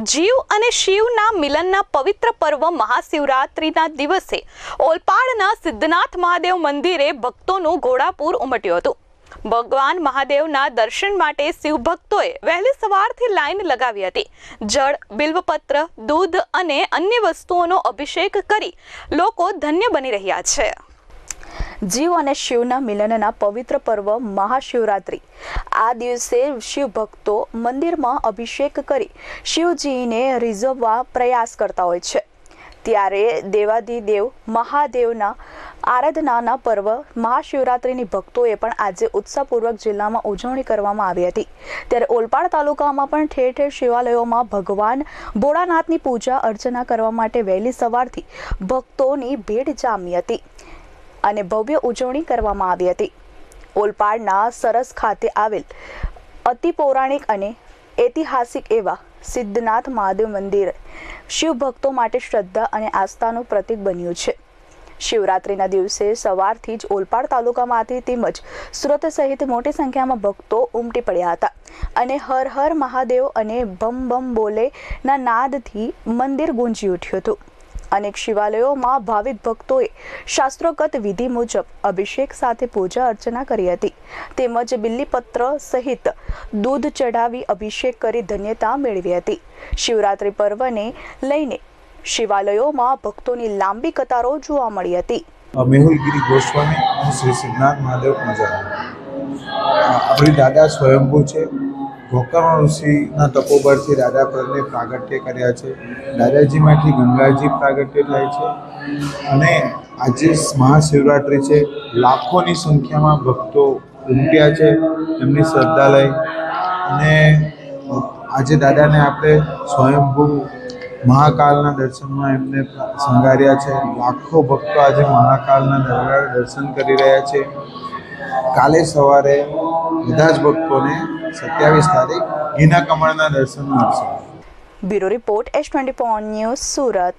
જીવ અને શિવના મિલનના પવિત્ર પર્વ મહાશિવરાત્રિના દિવસે ઓલપાડના સિદ્ધનાથ મહાદેવ મંદિરે ભક્તોનું ઘોડાપૂર ઉમટ્યું હતું. ભગવાન મહાદેવના દર્શન માટે શિવ ભક્તોએ વહેલી સવારથી લાઈન લગાવી હતી. જળ, બિલ્વપત્ર, દૂધ અને અન્ય વસ્તુઓનો અભિષેક કરી લોકો ધન્ય બની રહ્યા છે. જીવ અને શિવના મિલનના પવિત્ર પર્વ મહાશિવરાત્રિ. આ દિવસે શિવ ભક્તો મંદિરમાં અભિષેક કરી શિવજીને રીઝવવા પ્રયાસ કરતા હોય છે. ત્યારે દેવાધિદેવ મહાદેવના આરાધનાના પર્વ મહાશિવરાત્રિની ભક્તોએ પણ આજે ઉત્સાહપૂર્વક જિલ્લામાં ઉજવણી કરવામાં આવી હતી. ત્યારે ઓલપાડ તાલુકામાં પણ ઠેર ઠેર શિવાલયોમાં ભગવાન ભોળાનાથની પૂજા અર્ચના કરવા માટે વહેલી સવારથી ભક્તોની ભીડ જામી હતી. અને ભવ્ય ઉજવણી કરવામાં આવી હતી. ઓલપાડના સરસ ખાતે આવેલ અતિ પૌરાણિક અને ઐતિહાસિક એવા સિદ્ધનાથ મહાદેવ મંદિર શિવ ભક્તો માટે શ્રદ્ધા અને આસ્થાનું પ્રતીક બન્યું છે. શિવરાત્રિના દિવસે સવારથી જ ઓલપાડ તાલુકામાંથી તેમજ સુરત સહિત મોટી સંખ્યામાં ભક્તો ઉમટી પડ્યા હતા અને હર હર મહાદેવ અને બમ બમ બોલેના નાદથી મંદિર ગુંજી ઉઠ્યું હતું. અનેક શિવાલયોમાં ભાવિક ભક્તોએ શાસ્ત્રોગત વિધિ મુજબ અભિષેક સાથે પૂજા અર્ચના કરી હતી. તેમજ બિલ્લીપત્ર સહિત દૂધ ચઢાવી અભિષેક કરી ધન્યતા મેળવી હતી. શિવરાત્રિ પર્વને લઈને શિવાલયોમાં ભક્તોની લાંબી કતારો જોવા મળી હતી. મેહુલગીરી ગોસ્વામી શ્રી સિદ્ધનાથ મહાદેવ મજા. આપણી દાદા સ્વયંભૂ છે. ગોકર્ણ ઋષિના તપોબળથી દાદા પરને પ્રાગટ્ય કર્યા છે. દાદાજીમાંથી ગંગાજી પ્રાગટ્ય થાય છે. અને આજે મહાશિવરાત્રિ છે. લાખોની સંખ્યામાં ભક્તો ઉમટ્યા છે એમની શ્રદ્ધા લઈ અને આજે દાદાને આપણે સ્વયંભૂ મહાકાલના દર્શનમાં એમને શણગાર્યા છે. લાખો ભક્તો આજે મહાકાલના દરબાર દર્શન કરી રહ્યા છે. કાલે સવારે બધા જ ભક્તોને સત્યાવીસ તારીખ ઘીના કમળના દર્શન મળશે. Bureau report S twenty news Surat.